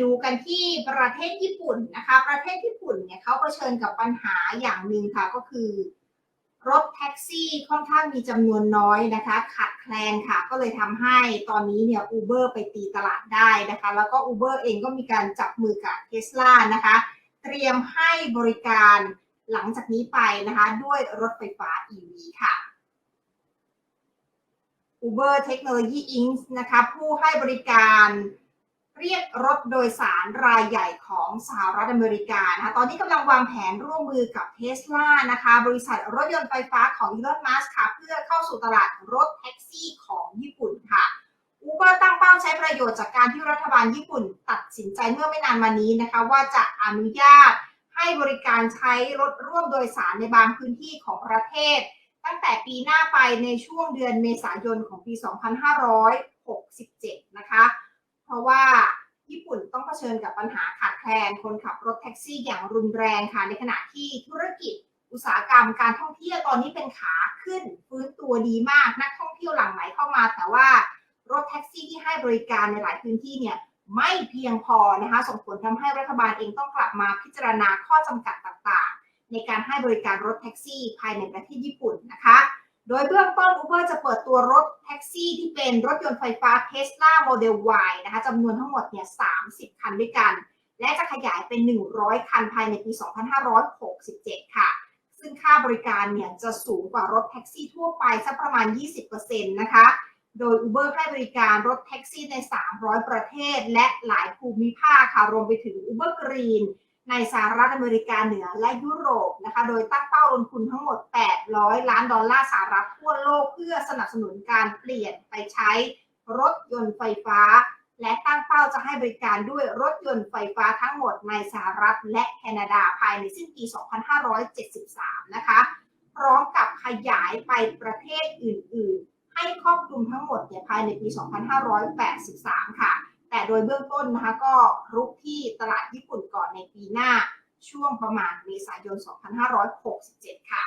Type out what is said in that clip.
ดูกันที่ประเทศญี่ปุ่นนะคะ ประเทศญี่ปุ่นเนี่ยเขาเผชิญกับปัญหาอย่างหนึ่งค่ะก็คือ รถแท็กซี่ค่อนข้างมีจำนวนน้อยนะคะขาดแคลนค่ะ ก็เลยทำให้ตอนนี้เนี่ย Uber ไปตีตลาดได้นะคะ แล้วก็ Uber เองก็มีการจับมือกับ Tesla นะคะ เตรียมให้บริการหลังจากนี้ไปนะคะ ด้วยรถไฟฟ้า EV ค่ะ Uber Technology Inc. นะคะ ผู้ให้บริการ เรียกรถโดยสารรายใหญ่ของสหรัฐอเมริกานะคะตอนนี้กำลังวางแผนร่วมมือกับ Tesla นะคะ บริษัทรถยนต์ไฟฟ้าของ Elon Musk ค่ะ เพื่อเข้าสู่ตลาดรถแท็กซี่ของญี่ปุ่นค่ะ Uber ตั้งเป้าใช้ประโยชน์จากการที่รัฐบาลญี่ปุ่นตัดสินใจเมื่อไม่นานมานี้นะคะ ว่าจะอนุญาตให้บริการใช้รถร่วมโดยสารในบางพื้นที่ของประเทศ ตั้งแต่ปีหน้าไปในช่วงเดือนเมษายนของปี 2567 นะคะ เพราะว่าญี่ปุ่นต้องเผชิญกับปัญหาขาดแคลนคนขับรถแท็กซี่อย่างรุนแรงค่ะ ในขณะที่ธุรกิจอุตสาหกรรมการท่องเที่ยวตอนนี้เป็นขาขึ้นฟื้นตัวดีมากนักท่องเที่ยวหลั่งไหลเข้ามา แต่ว่ารถแท็กซี่ที่ให้บริการในหลายพื้นที่เนี่ยไม่เพียงพอนะคะส่งผลทำให้รัฐบาลเองต้องกลับมาพิจารณาข้อจำกัดต่างๆ ในการให้บริการรถแท็กซี่ภายในประเทศญี่ปุ่นนะคะ โดยเบื้องต้น Uber จะเปิดตัวรถแท็กซี่ที่เป็นรถยนต์ไฟฟ้า Tesla Model Y นะคะจำนวนทั้งหมดเนี่ย30 คันด้วยกัน และจะขยายเป็น 100 คันภายในปี 2567 ค่ะ ซึ่งค่าบริการเนี่ยจะสูงกว่ารถแท็กซี่ทั่วไปสักประมาณ 20%นะคะ โดย Uber ให้บริการรถแท็กซี่ใน 300 ประเทศ และหลายภูมิภาคค่ะ รวมไปถึง Uber Green ในสหรัฐอเมริกาเหนือและยุโรปนะคะ โดยตั้งเป้าลงทุนทั้งหมด 800 ล้านดอลลาร์สหรัฐทั่วโลกเพื่อสนับสนุนการเปลี่ยนไปใช้รถยนต์ไฟฟ้า และตั้งเป้าจะให้บริการด้วยรถยนต์ไฟฟ้าทั้งหมดในสหรัฐและแคนาดาภายในสิ้นปี 2573 นะคะ พร้อมกับขยายไปประเทศอื่น ๆ ให้ครอบคลุมทั้งหมดเนี่ยภายในปี 2583 ค่ะ โดยเบื้องต้นนะคะก็รุกที่ตลาดญี่ปุ่นก่อนในปีหน้าช่วงประมาณเมษายน 2567 ค่ะ